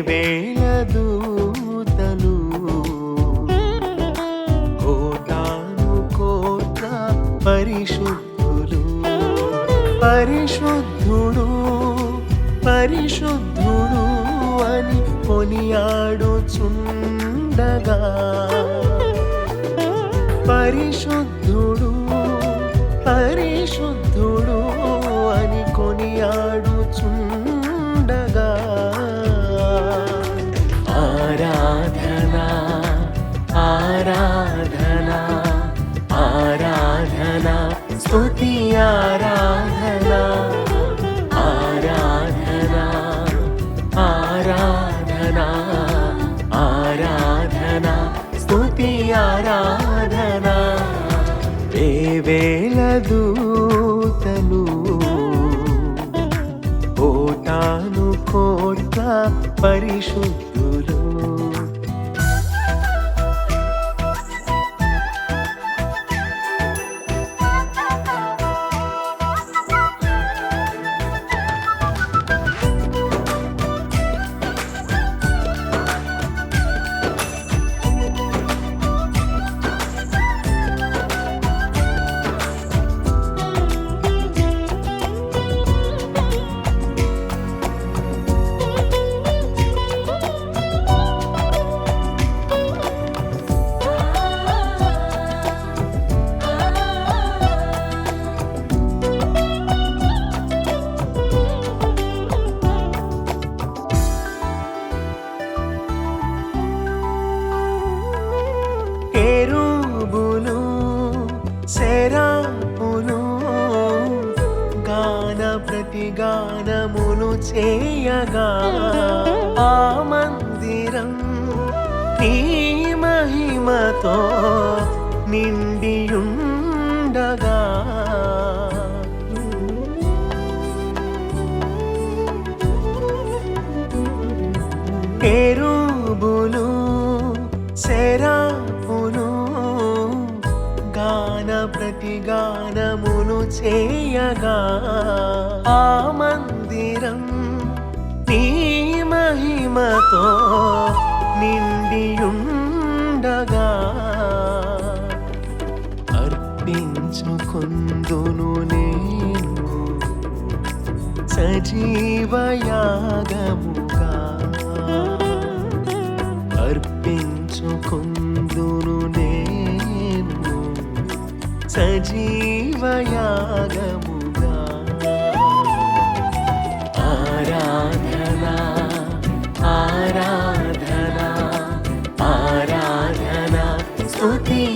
వేల దూతలు కోటాను కోట పరిశుద్ధులు. పరిశుద్ధుడు పరిశుద్ధుడు అని కొనియాడుచుండగా. పరిశుద్ధుడు పరిశుద్ధుడు అని కొనియాడుచుండగా. పరిశుద్ధులు శరాపులు గాన ప్రతి ప్రతిగానములు చేయగా ఆ మందిరం నీ మహిమతో నిండియుండగా గాన ప్రతిగానములు చేయగా ఆ మందిరం నీ మహిమతో నిండియుండగా. అర్పించుకుందును నేను సజీవయాగముగా. అర్పించుకుందును నేను సజీవయాగముగా. ఆరాధన ఆరాధన ఆరాధన స్తుతి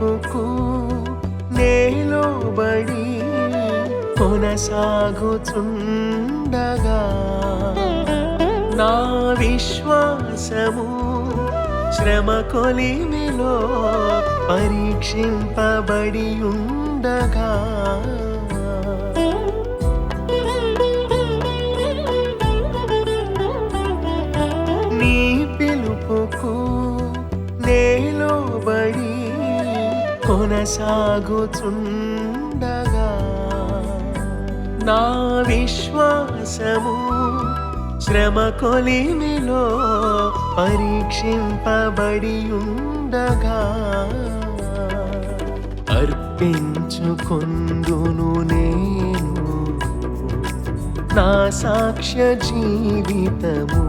పిలుపుకు నేలోబడి కొనసాగుచుండగా నా విశ్వాసము శ్రమ కొలిమిలో పరీక్షింపబడి ఉండగా నీ పిలుపుకు కొనసాగుచుండగా నా విశ్వాసము శ్రమ కొలిమిలో పరీక్షింపబడి ఉండగా అర్పించుకుందును నేను. నా సాక్ష్య జీవితము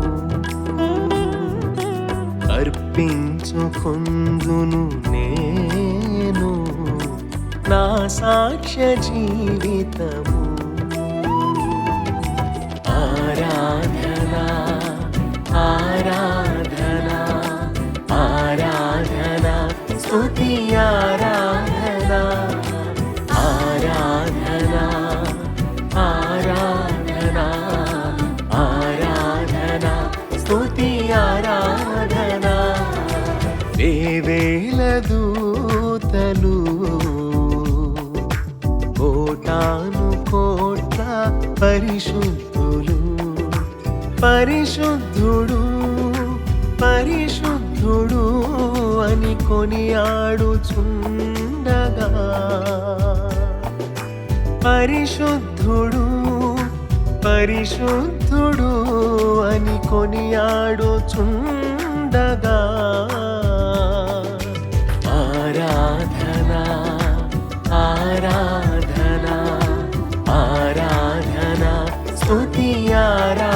అర్పించుకుందును నేను. నా సాక్ష్య జీవితము. ఆరాధనా ఆరాధనా ఆరాధనా స్తుతి ఆరాధనా ఆరాధనా ఆరాధనా ఆరాధనా స్తుతి ఆరాధనా. దేవ తాను కోట్ల పరిశుద్ధులు పరిశుద్ధుడు పరిశుద్ధుడు అని కొనియాడుచుండగా. పరిశుద్ధుడు పరిశుద్ధుడు అని కొనియాడుచుండగా. స్తుతి